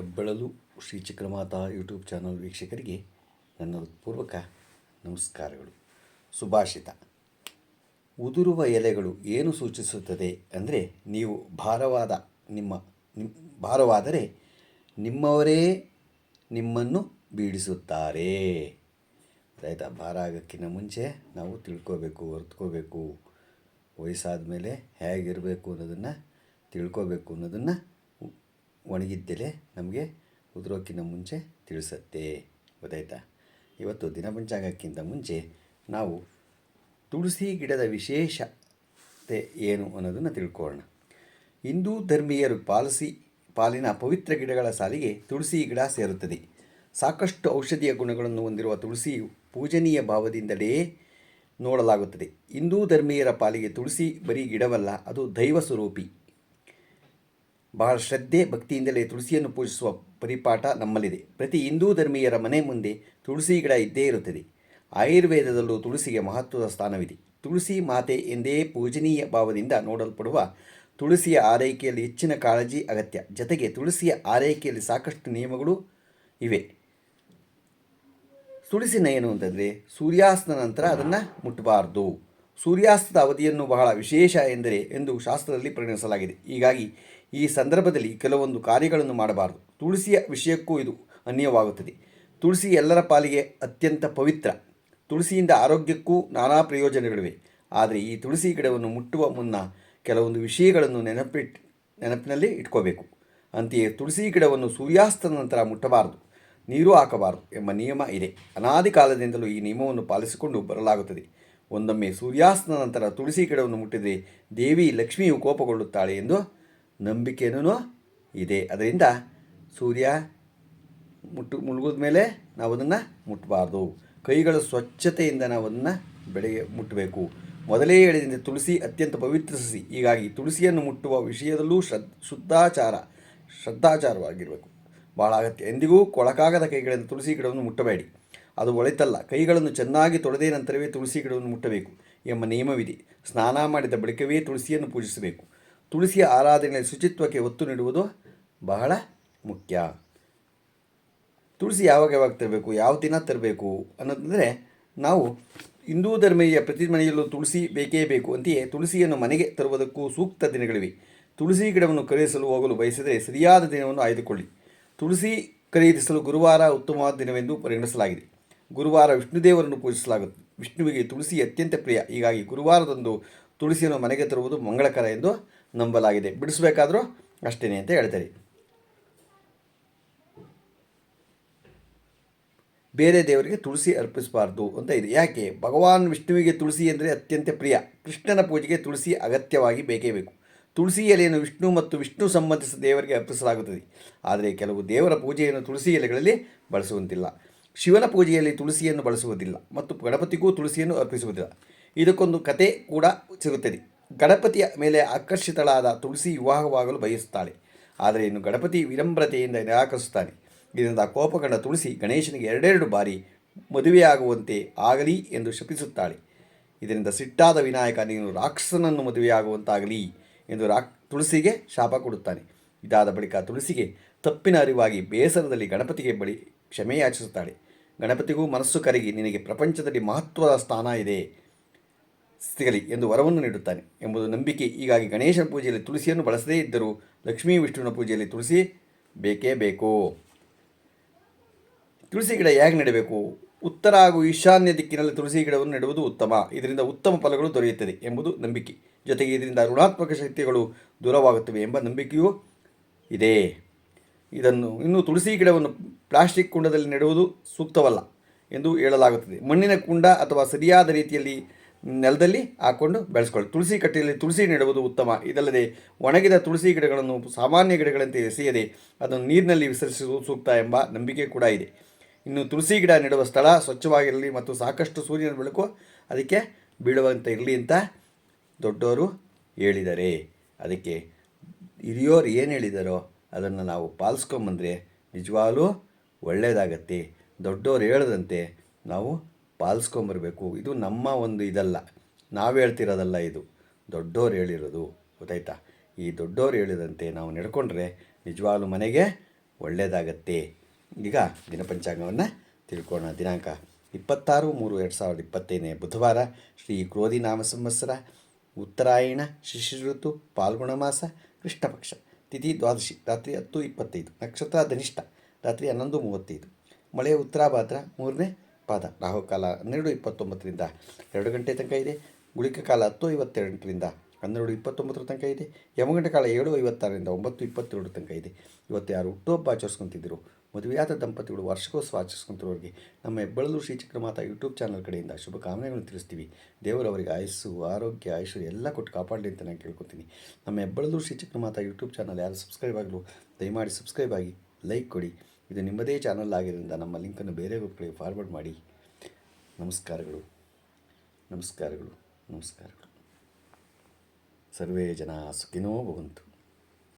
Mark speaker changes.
Speaker 1: ಹೆಬ್ಬೆಳಲು Shri Chakramata YouTube channel ವೀಕ್ಷಕರಿಗೆ ನನ್ನ ಪೂರ್ವಕ ನಮಸ್ಕಾರಗಳು. ಸುಭಾಷಿತ. ಉದುರುವ ಎಲೆಗಳು ಏನು ಸೂಚಿಸುತ್ತದೆ ಅಂದರೆ ನೀವು ಭಾರವಾದ ನಿಮ್ಮ ನಿಮ್ಮ ಭಾರವಾದರೆ ನಿಮ್ಮವರೇ ನಿಮ್ಮನ್ನು ಬೀಡಿಸುತ್ತಾರೆ ಆಯಿತಾ? ಭಾರ ಆಗೋಕ್ಕಿಂತ ಮುಂಚೆ ನಾವು ತಿಳ್ಕೋಬೇಕು, ಹೊರ್ತ್ಕೋಬೇಕು. ವಯಸ್ಸಾದ ಮೇಲೆ ಹೇಗಿರಬೇಕು ಅನ್ನೋದನ್ನು ತಿಳ್ಕೋಬೇಕು ಅನ್ನೋದನ್ನು ಒಣಗಿದ್ದೆಲೆ ನಮಗೆ ಉದುರೋಕ್ಕಿಂತ ಮುಂಚೆ ತಿಳಿಸುತ್ತೆ. ಗೊತ್ತಾಯ್ತಾ? ಇವತ್ತು ದಿನ ಮುಂಚಾಗೋಕ್ಕಿಂತ ಮುಂಚೆ ನಾವು ತುಳಸಿ ಗಿಡದ ವಿಶೇಷತೆ ಏನು ಅನ್ನೋದನ್ನು ತಿಳ್ಕೊಳ್ಳೋಣ. ಹಿಂದೂ ಧರ್ಮೀಯರು ಪಾಲಿಸಿ, ಪಾಲಿನ ಪವಿತ್ರ ಗಿಡಗಳ ಸಾಲಿಗೆ ತುಳಸಿ ಗಿಡ ಸೇರುತ್ತದೆ. ಸಾಕಷ್ಟು ಔಷಧೀಯ ಗುಣಗಳನ್ನು ಹೊಂದಿರುವ ತುಳಸಿಯು ಪೂಜನೀಯ ಭಾವದಿಂದಲೇ ನೋಡಲಾಗುತ್ತದೆ. ಹಿಂದೂ ಧರ್ಮೀಯರ ಪಾಲಿಗೆ ತುಳಸಿ ಬರೀ ಗಿಡವಲ್ಲ, ಅದು ದೈವ ಸ್ವರೂಪಿ. ಬಹಳ ಶ್ರದ್ಧೆ, ಭಕ್ತಿಯಿಂದಲೇ ತುಳಸಿಯನ್ನು ಪೂಜಿಸುವ ಪರಿಪಾಠ ನಮ್ಮಲ್ಲಿದೆ. ಪ್ರತಿ ಹಿಂದೂ ಧರ್ಮೀಯರ ಮನೆ ಮುಂದೆ ತುಳಸಿ ಗಿಡ ಇದ್ದೇ ಇರುತ್ತದೆ. ಆಯುರ್ವೇದದಲ್ಲೂ ತುಳಸಿಗೆ ಮಹತ್ವದ ಸ್ಥಾನವಿದೆ. ತುಳಸಿ ಮಾತೆ ಎಂದೇ ಪೂಜನೀಯ ಭಾವದಿಂದ ನೋಡಲ್ಪಡುವ ತುಳಸಿಯ ಆರೈಕೆಯಲ್ಲಿ ಹೆಚ್ಚಿನ ಕಾಳಜಿ ಅಗತ್ಯ. ಜೊತೆಗೆ ತುಳಸಿಯ ಆರೈಕೆಯಲ್ಲಿ ಸಾಕಷ್ಟು ನಿಯಮಗಳು ಇವೆ. ತುಳಸಿನ ಏನು ಅಂತಂದರೆ, ಸೂರ್ಯಾಸ್ತದ ನಂತರ ಅದನ್ನು ಮುಟ್ಟಬಾರ್ದು. ಸೂರ್ಯಾಸ್ತದ ಅವಧಿಯನ್ನು ಬಹಳ ವಿಶೇಷ ಎಂದರೆ, ಎಂದು ಶಾಸ್ತ್ರದಲ್ಲಿ ಪರಿಗಣಿಸಲಾಗಿದೆ. ಹೀಗಾಗಿ ಈ ಸಂದರ್ಭದಲ್ಲಿ ಕೆಲವೊಂದು ಕಾರ್ಯಗಳನ್ನು ಮಾಡಬಾರದು. ತುಳಸಿಯ ವಿಷಯಕ್ಕೂ ಇದು ಅನ್ಯವಾಗುತ್ತದೆ. ತುಳಸಿ ಎಲ್ಲರ ಪಾಲಿಗೆ ಅತ್ಯಂತ ಪವಿತ್ರ. ತುಳಸಿಯಿಂದ ಆರೋಗ್ಯಕ್ಕೂ ನಾನಾ ಪ್ರಯೋಜನಗಳಿವೆ. ಆದರೆ ಈ ತುಳಸಿ ಗಿಡವನ್ನು ಮುಟ್ಟುವ ಮುನ್ನ ಕೆಲವೊಂದು ವಿಷಯಗಳನ್ನು ನೆನಪಿಟ್, ನೆನಪಿನಲ್ಲಿ ಇಟ್ಕೋಬೇಕು. ಅಂತೆಯೇ ತುಳಸಿ ಗಿಡವನ್ನು ಸೂರ್ಯಾಸ್ತದ ನಂತರ ಮುಟ್ಟಬಾರದು. ನೀರು ಹಾಕಬಾರದು ಎಂಬ ನಿಯಮ ಇದೆ. ಅನಾದಿ ಕಾಲದಿಂದಲೂ ಈ ನಿಯಮವನ್ನು ಪಾಲಿಸಿಕೊಂಡು ಬರಲಾಗುತ್ತದೆ. ಒಂದೊಮ್ಮೆ ಸೂರ್ಯಾಸ್ತದ ನಂತರ ತುಳಸಿ ಗಿಡವನ್ನು ಮುಟ್ಟಿದರೆ ದೇವಿ ಲಕ್ಷ್ಮಿಯು ಕೋಪಗೊಳ್ಳುತ್ತಾಳೆ ಎಂದು ನಂಬಿಕೆಯೂ ಇದೆ. ಅದರಿಂದ ಸೂರ್ಯ ಮುಟ್ಟು ಮುಳುಗಿದ ಮೇಲೆ ನಾವು ಅದನ್ನು ಮುಟ್ಟಬಾರ್ದು ಕೈಗಳ ಸ್ವಚ್ಛತೆಯಿಂದ ನಾವು ಅದನ್ನು ಬೆಳಗ್ಗೆ ಮುಟ್ಟಬೇಕು ಮೊದಲೇ ಹೇಳಿದಂತೆ ತುಳಸಿ ಅತ್ಯಂತ ಪವಿತ್ರ ಸಸಿ. ಹೀಗಾಗಿ ತುಳಸಿಯನ್ನು ಮುಟ್ಟುವ ವಿಷಯದಲ್ಲೂ ಶ್ರದ್ ಶುದ್ಧಾಚಾರ, ಶ್ರದ್ಧಾಚಾರವಾಗಿರಬೇಕು. ಭಾಳ ಅಗತ್ಯ. ಎಂದಿಗೂ ಕೊಳಕಾಗದ ಕೈಗಳಿಂದ ತುಳಸಿ ಗಿಡವನ್ನು ಮುಟ್ಟಬೇಡಿ. ಅದು ಒಳಿತಲ್ಲ. ಕೈಗಳನ್ನು ಚೆನ್ನಾಗಿ ತೊಳೆದ ನಂತರವೇ ತುಳಸಿ ಗಿಡವನ್ನು ಮುಟ್ಟಬೇಕು ಎಂಬ ನಿಯಮವಿದೆ. ಸ್ನಾನ ಮಾಡಿದ ಬಳಿಕವೇ ತುಳಸಿಯನ್ನು ಪೂಜಿಸಬೇಕು. ತುಳಸಿಯ ಆರಾಧನೆಯಲ್ಲಿ ಶುಚಿತ್ವಕ್ಕೆ ಒತ್ತು ನೀಡುವುದು ಬಹಳ ಮುಖ್ಯ. ತುಳಸಿ ಯಾವಾಗ ಯಾವಾಗ ತರಬೇಕು, ಯಾವ ದಿನ ತರಬೇಕು ಅನ್ನೋದಂದರೆ ನಾವು ಹಿಂದೂ ಧರ್ಮೀಯ ಪ್ರತಿ ಮನೆಯಲ್ಲೂ ತುಳಸಿ ಬೇಕೇ ಬೇಕು ಅಂತೆಯೇ ತುಳಸಿಯನ್ನು ಮನೆಗೆ ತರುವುದಕ್ಕೂ ಸೂಕ್ತ ದಿನಗಳಿವೆ. ತುಳಸಿ ಗಿಡವನ್ನು ಖರೀದಿಸಲು ಹೋಗಲು ಬಯಸಿದರೆ ಸರಿಯಾದ ದಿನವನ್ನು ಆಯ್ದುಕೊಳ್ಳಿ. ತುಳಸಿ ಖರೀದಿಸಲು ಗುರುವಾರ ಉತ್ತಮವಾದ ದಿನವೆಂದು ಪರಿಗಣಿಸಲಾಗಿದೆ. ಗುರುವಾರ ವಿಷ್ಣುದೇವರನ್ನು ಪೂಜಿಸಲಾಗುತ್ತದೆ. ವಿಷ್ಣುವಿಗೆ ತುಳಸಿ ಅತ್ಯಂತ ಪ್ರಿಯ. ಹೀಗಾಗಿ ಗುರುವಾರದಂದು ತುಳಸಿಯನ್ನು ಮನೆಗೆ ತರುವುದು ಮಂಗಳಕರ ಎಂದು ನಂಬಲಾಗಿದೆ. ಬಿಡಿಸಬೇಕಾದ್ರೂ ಅಷ್ಟೇ ಅಂತ ಹೇಳ್ತಾರೆ. ಬೇರೆ ದೇವರಿಗೆ ತುಳಸಿ ಅರ್ಪಿಸಬಾರ್ದು ಅಂತ ಇದೆ. ಯಾಕೆ? ಭಗವಾನ್ ವಿಷ್ಣುವಿಗೆ ತುಳಸಿ ಅಂದರೆ ಅತ್ಯಂತ ಪ್ರಿಯ. ಕೃಷ್ಣನ ಪೂಜೆಗೆ ತುಳಸಿ ಅಗತ್ಯವಾಗಿ ಬೇಕೇ ಬೇಕು. ತುಳಸಿ ಎಲೆಯನ್ನು ವಿಷ್ಣು ಮತ್ತು ವಿಷ್ಣು ಸಂಬಂಧಿಸಿದ ದೇವರಿಗೆ ಅರ್ಪಿಸಲಾಗುತ್ತದೆ. ಆದರೆ ಕೆಲವು ದೇವರ ಪೂಜೆಯನ್ನು ತುಳಸಿ ಎಲೆಗಳಲ್ಲಿ ಬಳಸುವಂತಿಲ್ಲ. ಶಿವನ ಪೂಜೆಯಲ್ಲಿ ತುಳಸಿಯನ್ನು ಬಳಸುವುದಿಲ್ಲ ಮತ್ತು ಗಣಪತಿಗೂ ತುಳಸಿಯನ್ನು ಅರ್ಪಿಸುವುದಿಲ್ಲ. ಇದಕ್ಕೊಂದು ಕತೆ ಕೂಡ ಸಿಗುತ್ತದೆ. ಗಣಪತಿಯ ಮೇಲೆ ಆಕರ್ಷಿತಳಾದ ತುಳಸಿ ವಿವಾಹವಾಗಲು ಬಯಸುತ್ತಾಳೆ. ಆದರೆ ಇನ್ನು ಗಣಪತಿ ವಿನಮ್ರತೆಯಿಂದ ನಿರಾಕರಿಸುತ್ತಾನೆ. ಇದರಿಂದ ಕೋಪಗೊಂಡ ತುಳಸಿ ಗಣೇಶನಿಗೆ ಎರಡೆರಡು ಬಾರಿ ಮದುವೆಯಾಗುವಂತೆ ಆಗಲಿ ಎಂದು ಶಪಿಸುತ್ತಾಳೆ. ಇದರಿಂದ ಸಿಟ್ಟಾದ ವಿನಾಯಕ, ನೀನು ರಾಕ್ಷಸನನ್ನು ಮದುವೆಯಾಗುವಂತಾಗಲಿ ಎಂದು ರಾ, ತುಳಸಿಗೆ ಶಾಪ ಕೊಡುತ್ತಾನೆ. ಇದಾದ ಬಳಿಕ ತುಳಸಿಗೆ ತಪ್ಪಿನ ಅರಿವಾಗಿ ಬೇಸರದಲ್ಲಿ ಗಣಪತಿಗೆ ಬಳಿ ಕ್ಷಮೆಯಾಚಿಸುತ್ತಾಳೆ. ಗಣಪತಿಗೂ ಮನಸ್ಸು ಕರಗಿ, ನಿನಗೆ ಪ್ರಪಂಚದಲ್ಲಿ ಮಹತ್ವದ ಸ್ಥಾನ ಇದೆ. ಸಿಗಲಿ ಎಂದು ವರವನ್ನು ನೀಡುತ್ತಾನೆ ಎಂಬುದು ನಂಬಿಕೆ. ಹೀಗಾಗಿ ಗಣೇಶನ ಪೂಜೆಯಲ್ಲಿ ತುಳಸಿಯನ್ನು ಬಳಸದೇ ಇದ್ದರೂ ಲಕ್ಷ್ಮೀ ವಿಷ್ಣುವಿನ ಪೂಜೆಯಲ್ಲಿ ತುಳಸಿ ಬೇಕೇ ಬೇಕು. ತುಳಸಿ ಗಿಡ ಹೇಗೆ ನೆಡಬೇಕು? ಉತ್ತರ ಹಾಗೂ ಈಶಾನ್ಯ ದಿಕ್ಕಿನಲ್ಲಿ ತುಳಸಿ ಗಿಡವನ್ನು ನೆಡುವುದು ಉತ್ತಮ. ಇದರಿಂದ ಉತ್ತಮ ಫಲಗಳು ದೊರೆಯುತ್ತದೆ ಎಂಬುದು ನಂಬಿಕೆ. ಜೊತೆಗೆ ಇದರಿಂದ ಋಣಾತ್ಮಕ ಶಕ್ತಿಗಳು ದೂರವಾಗುತ್ತವೆ ಎಂಬ ನಂಬಿಕೆಯೂ ಇದೆ. ಇದನ್ನು ಇನ್ನು ತುಳಸಿ ಗಿಡವನ್ನು ಪ್ಲಾಸ್ಟಿಕ್ ಕುಂಡದಲ್ಲಿ ನೆಡುವುದು ಸೂಕ್ತವಲ್ಲ ಎಂದು ಹೇಳಲಾಗುತ್ತದೆ. ಮಣ್ಣಿನ ಕುಂಡ ಅಥವಾ ಸರಿಯಾದ ರೀತಿಯಲ್ಲಿ ನೆಲದಲ್ಲಿ ಹಾಕ್ಕೊಂಡು ಬೆಳೆಸ್ಕೊಳ್ಳಿ. ತುಳಸಿ ಕಟ್ಟೆಯಲ್ಲಿ ತುಳಸಿ ನೆಡುವುದು ಉತ್ತಮ. ಇದಲ್ಲದೆ ಒಣಗಿದ ತುಳಸಿ ಗಿಡಗಳನ್ನು ಸಾಮಾನ್ಯ ಗಿಡಗಳಂತೆ ಎಸೆಯದೆ ಅದನ್ನು ನೀರಿನಲ್ಲಿ ವಿಸರ್ಜಿಸುವುದು ಸೂಕ್ತ ಎಂಬ ನಂಬಿಕೆ ಕೂಡ ಇದೆ. ಇನ್ನು ತುಳಸಿ ಗಿಡ ನೆಡುವ ಸ್ಥಳ ಸ್ವಚ್ಛವಾಗಿರಲಿ ಮತ್ತು ಸಾಕಷ್ಟು ಸೂರ್ಯನ ಬೆಳಕು ಅದಕ್ಕೆ ಬೀಳುವಂತೆ ಇರಲಿ ಅಂತ ದೊಡ್ಡವರು ಹೇಳಿದ್ದಾರೆ ಅದಕ್ಕೆ ಹಿರಿಯೋರು ಏನು ಹೇಳಿದಾರೋ ಅದನ್ನು ನಾವು ಪಾಲಿಸ್ಕೊಂಬಂದರೆ ನಿಜವಾಗಲೂ ಒಳ್ಳೆಯದಾಗತ್ತೆ ದೊಡ್ಡವರು ಹೇಳದಂತೆ ನಾವು ಪಾಲಿಸ್ಕೊಂಬರ್ಬೇಕು. ಇದು ನಮ್ಮ ಒಂದು ಇದಲ್ಲ. ನಾವು ಹೇಳ್ತಿರೋದಲ್ಲ ಇದು. ದೊಡ್ಡೋರು ಹೇಳಿರೋದು. ಗೊತ್ತಾಯ್ತಾ? ಈ ದೊಡ್ಡೋರು ಹೇಳಿದಂತೆ ನಾವು ನಡ್ಕೊಂಡ್ರೆ ನಿಜವಾಗ್ಲೂ ಮನೆಗೆ ಒಳ್ಳೆಯದಾಗತ್ತೆ ಈಗ ದಿನಪಂಚಾಂಗವನ್ನು ತಿಳ್ಕೋಣ ದಿನಾಂಕ ಇಪ್ಪತ್ತಾರು ಮೂರು ಎರಡು ಸಾವಿರದ ಇಪ್ಪತ್ತೈದನೇ ಬುಧವಾರ ಶ್ರೀ ಕ್ರೋಧಿ ನಾಮ ಸಂವತ್ಸರ, ಉತ್ತರಾಯಣ ಶಿಶಿಋತು ಪಾಲ್ಗುಣ ಮಾಸ, ಕೃಷ್ಣಪಕ್ಷ. ತಿಥಿ ದ್ವಾದಶಿ, ರಾತ್ರಿ ಹತ್ತು ಇಪ್ಪತ್ತೈದು. ನಕ್ಷತ್ರ ಧನಿಷ್ಠ, ರಾತ್ರಿ ಹನ್ನೊಂದು ಮೂವತ್ತೈದು. ಮಳೆ ಉತ್ತರಾಭಾದ್ರ ಮೂರನೇ ಪಾದ. ರಾಹುಕಾಲ ಹನ್ನೆರಡು ಇಪ್ಪತ್ತೊಂಬತ್ತರಿಂದ ಎರಡು ಗಂಟೆ ತನಕ ಇದೆ. ಗುಳಿಕ ಕಾಲ ಹತ್ತು ಐವತ್ತೆರಡರಿಂದ ಹನ್ನೆರಡು ಇಪ್ಪತ್ತೊಂಬತ್ತರ ತನಕ ಇದೆ. ಯಮಗಂಟೆ ಕಾಲ ಏಳು ಐವತ್ತಾರರಿಂದ ಒಂಬತ್ತು ಇಪ್ಪತ್ತೆರಡು ತನಕ ಇದೆ. ಇವತ್ತು ಯಾರು ಹುಟ್ಟುಹಬ್ಬ ಆಚರಿಸ್ಕೊತಿದ್ರು. ಮದುವೆಯಾದ ದಂಪತಿಗಳು ವಾರ್ಷಿಕೋತ್ಸವ ಆಚರಿಸ್ಕೊಂತಿರೋರಿಗೆ ನಮ್ಮ ಹೆಬ್ಬಳಲು ಶ್ರೀಚಕ್ರಮಾತಾ ಯೂಟ್ಯೂಬ್ ಚಾನಲ್ ಕಡೆಯಿಂದ ಶುಭಕಾಮನೆಗಳನ್ನು ತಿಳಿಸ್ತೀವಿ. ದೇವರು ಅವರಿಗೆ ಆಯಸ್ಸು, ಆರೋಗ್ಯ, ಐಶ್ವರ್ಯ ಎಲ್ಲ ಕೊಟ್ಟು ಕಾಪಾಡಲಿ ಅಂತ ನಾನು ಕೇಳ್ಕೊತೀನಿ. ನಮ್ಮ ಹೆಬ್ಬಳಲು ಶ್ರೀಚಕ್ರಮಾತಾ ಯೂಟ್ಯೂಬ್ ಚಾನಲ್ ಯಾರು ಸಬ್ಸ್ಕ್ರೈಬ್ ಆಗಲು ದಯಮಾಡಿ ಸಬ್ಸ್ಕ್ರೈಬ್ ಆಗಿ ಲೈಕ್ ಕೊಡಿ. ಇದು ನಿಮ್ಮದೇ ಚಾನಲ್ ಆಗಿರೋದ್ರಿಂದ ನಮ್ಮ ಲಿಂಕನ್ನು ಬೇರೆ ಗ್ರೂಪ್ಗಳಿಗೆ ಫಾರ್ವರ್ಡ್ ಮಾಡಿ. ನಮಸ್ಕಾರಗಳು. ನಮಸ್ಕಾರಗಳು. ನಮಸ್ಕಾರಗಳು. ಸರ್ವೇ ಜನ ಸುಖಿನೋ ಭವಂತು.